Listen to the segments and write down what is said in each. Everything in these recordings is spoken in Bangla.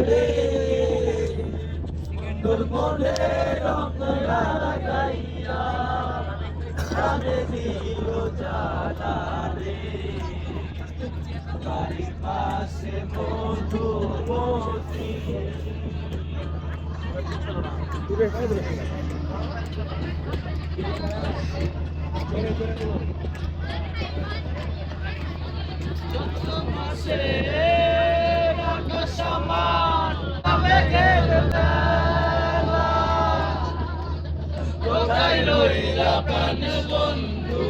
রে তোর মনে রং লাগাইয়া প্রাণে দিল জ্বালা রে বাড়ির পাশে মধুমতি কোথায় প্রাণ বন্ধু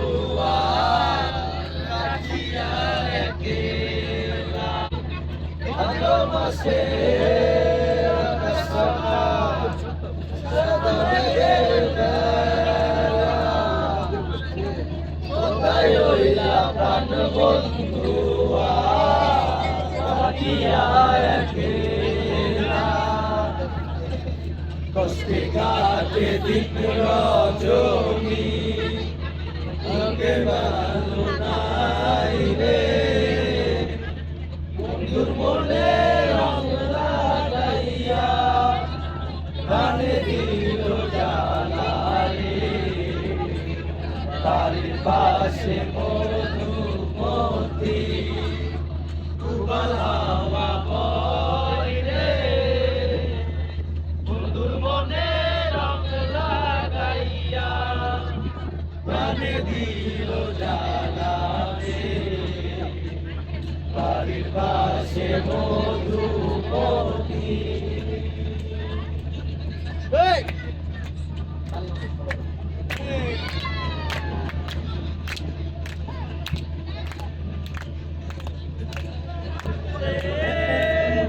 রাখিয়া একেলা ভালোবাসে প্রাণ বন্ধু রাখিয়া একেলা কষ্টে কাটে দিন রজনী। ওকে ভালো নাই রে। বন্ধুর মনে রং লাগাইয়া গানে দিল জ্বালা রে পাশে মধুমতি উবাল প্রাণে দিল রে বাড়ির পাশে মধুমতি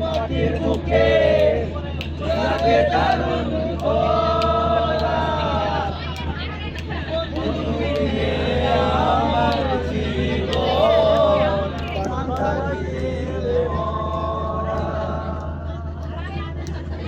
মাটির বুকে লাগে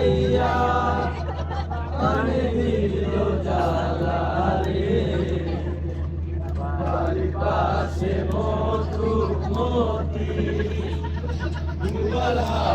লাগাইয়া আমি দিল জ্বালা রে বাড়ির পাশে মধুমতি দুয়ালা